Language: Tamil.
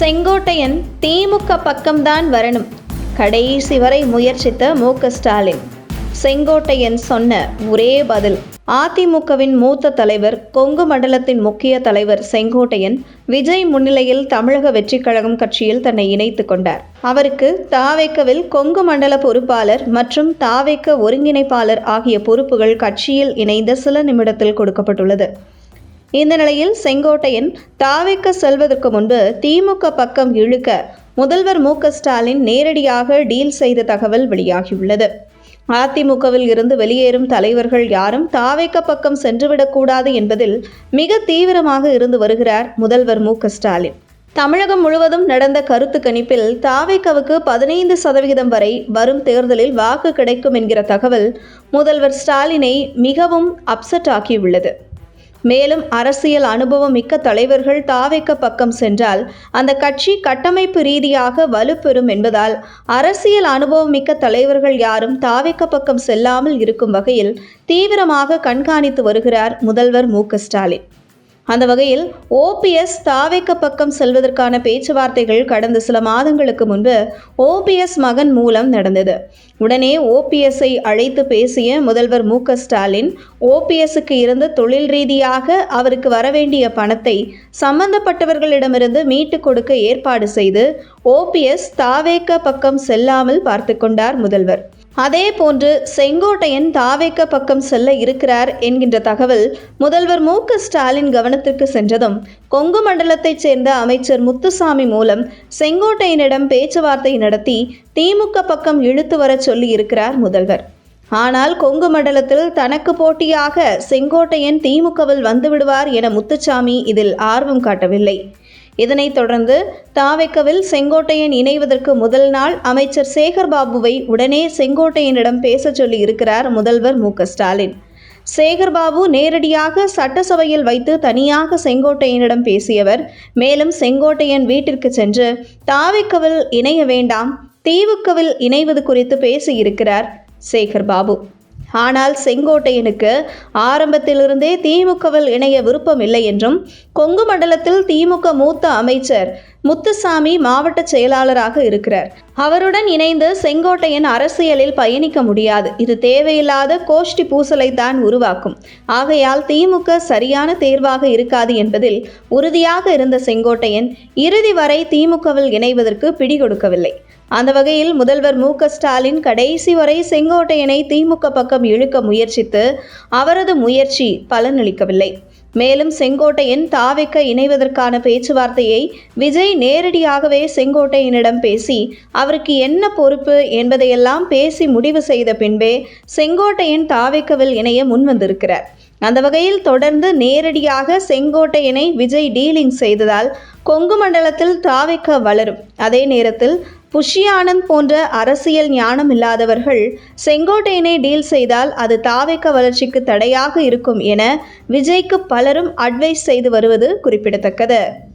செங்கோட்டையன் திமுக பக்கம்தான் வரணும். கடைசி வரை முயற்சித்த மு. ஸ்டாலின். செங்கோட்டையன் சொன்ன ஒரே பதில். அதிமுகவின் மூத்த தலைவர் கொங்கு மண்டலத்தின் முக்கிய தலைவர் செங்கோட்டையன் விஜய் முன்னிலையில் தமிழக வெற்றிக் கழகம் கட்சியில் தன்னை இணைத்துக் கொண்டார். அவருக்கு தாவேக்கவில் கொங்கு மண்டல பொறுப்பாளர் மற்றும் தாவேக்க ஒருங்கிணைப்பாளர் ஆகிய பொறுப்புகள் கட்சியில் இணைந்த சில நிமிடத்தில் கொடுக்கப்பட்டுள்ளது. இந்த நிலையில் செங்கோட்டையன் தாவிக்க செல்வதற்கு முன்பு திமுக பக்கம் இழுக்க முதல்வர் மு ஸ்டாலின் நேரடியாக டீல் செய்த தகவல் வெளியாகியுள்ளது. அதிமுகவில் இருந்து வெளியேறும் தலைவர்கள் யாரும் தாவேக்க பக்கம் சென்றுவிடக்கூடாது என்பதில் மிக தீவிரமாக இருந்து வருகிறார் முதல்வர் மு ஸ்டாலின். தமிழகம் முழுவதும் நடந்த கருத்து கணிப்பில் தாவேக்கவுக்கு பதினைந்து சதவிகிதம் வரை வரும் தேர்தலில் வாக்கு கிடைக்கும் என்கிற தகவல் முதல்வர் ஸ்டாலினை மிகவும் அப்செட் ஆக்கியுள்ளது. மேலும் அரசியல் அனுபவம் மிக்க தலைவர்கள் தாவேக்க பக்கம் சென்றால் அந்த கட்சி கட்டமைப்பு ரீதியாக வலுப்பெறும் என்பதால் அரசியல் அனுபவம் மிக்க தலைவர்கள் யாரும் தாவேக்க பக்கம் செல்லாமல் இருக்கும் வகையில் தீவிரமாக கண்காணித்து வருகிறார் முதல்வர் மு ஸ்டாலின். அந்த வகையில் ஓபிஎஸ் தாவேக்க பக்கம் செல்வதற்கான பேச்சுவார்த்தைகள் கடந்த சில மாதங்களுக்கு முன்பு ஓபிஎஸ் மகன் மூலம் நடந்தது. உடனே ஓபிஎஸ்ஐ அழைத்து பேசிய முதல்வர் மு ஸ்டாலின் ஓபிஎஸ்க்கு இருந்து தொழில் ரீதியாக அவருக்கு வரவேண்டிய பணத்தை சம்பந்தப்பட்டவர்களிடமிருந்து மீட்டு கொடுக்க ஏற்பாடு செய்து ஓபிஎஸ் தாவேக்க பக்கம் செல்லாமல் பார்த்து கொண்டார் முதல்வர். அதே போன்று செங்கோட்டையன் தாவேக்க பக்கம் செல்ல இருக்கிறார் என்கின்ற தகவல் முதல்வர் மு ஸ்டாலின் கவனத்திற்கு சென்றதும் கொங்கு மண்டலத்தைச் சேர்ந்த அமைச்சர் முத்துசாமி மூலம் செங்கோட்டையனிடம் பேச்சுவார்த்தை நடத்தி திமுக பக்கம் இழுத்து வரச் சொல்லி இருக்கிறார் முதல்வர். ஆனால் கொங்கு மண்டலத்தில் தனக்கு போட்டியாக செங்கோட்டையன் திமுகவில் வந்துவிடுவார் என முத்துசாமி இதில் ஆர்வம் காட்டவில்லை. இதனைத் தொடர்ந்து தாவைக்கவில் செங்கோட்டையன் இணைவதற்கு முதல் நாள் அமைச்சர் சேகர்பாபுவை உடனே செங்கோட்டையனிடம் பேசச் சொல்லி இருக்கிறார் முதல்வர் மு. ஸ்டாலின். சேகர்பாபு நேரடியாக சட்டசபையில் வைத்து தனியாக செங்கோட்டையனிடம் பேசியவர் மேலும் செங்கோட்டையன் வீட்டிற்கு சென்று தாவைக்கவில் இணைய வேண்டாம் தீவுக்கவில் இணைவது குறித்து பேசியிருக்கிறார் சேகர்பாபு ஆனால் செங்கோட்டையனுக்கு ஆரம்பத்திலிருந்தே திமுகவில் இணைய விருப்பம் இல்லை என்றும் கொங்கு மண்டலத்தில் திமுக மூத்த அமைச்சர் முத்துசாமி மாவட்ட செயலாளராக இருக்கிறார். அவருடன் இணைந்து செங்கோட்டையன் அரசியலில் பயணிக்க முடியாது. இது தேவையில்லாத கோஷ்டி பூசலை தான் உருவாக்கும். ஆகையால் திமுக சரியான தேர்வாக இருக்காது என்பதில் உறுதியாக இருந்த செங்கோட்டையன் இறுதி வரை திமுகவில் இணைவதற்கு பிடிகொடுக்கவில்லை. அந்த வகையில் முதல்வர் மு ஸ்டாலின் கடைசி வரை செங்கோட்டையனை திமுக பக்கம் இழுக்க முயற்சித்து அவரது முயற்சி பலனளிக்கவில்லை. மேலும் செங்கோட்டையன் தாவிக்க இணைவதற்கான பேச்சுவார்த்தையை விஜய் நேரடியாகவே செங்கோட்டையனிடம் பேசி அவருக்கு என்ன பொறுப்பு என்பதையெல்லாம் பேசி முடிவு செய்த பின்பே செங்கோட்டையன் தாவிக்கவில் இணைய முன்வந்திருக்கிறார். அந்த வகையில் தொடர்ந்து நேரடியாக செங்கோட்டையனை விஜய் டீலிங் செய்ததால் கொங்கு மண்டலத்தில் தாவைக்க வளரும். அதே நேரத்தில் புஷி ஆனந்த் போன்ற அரசியல் ஞானம் இல்லாதவர்கள் செங்கோட்டையனை டீல் செய்தால் அது தாவேக்க வளர்ச்சிக்கு தடையாக இருக்கும் என விஜய்க்கு பலரும் அட்வைஸ் செய்து வருவது குறிப்பிடத்தக்கது.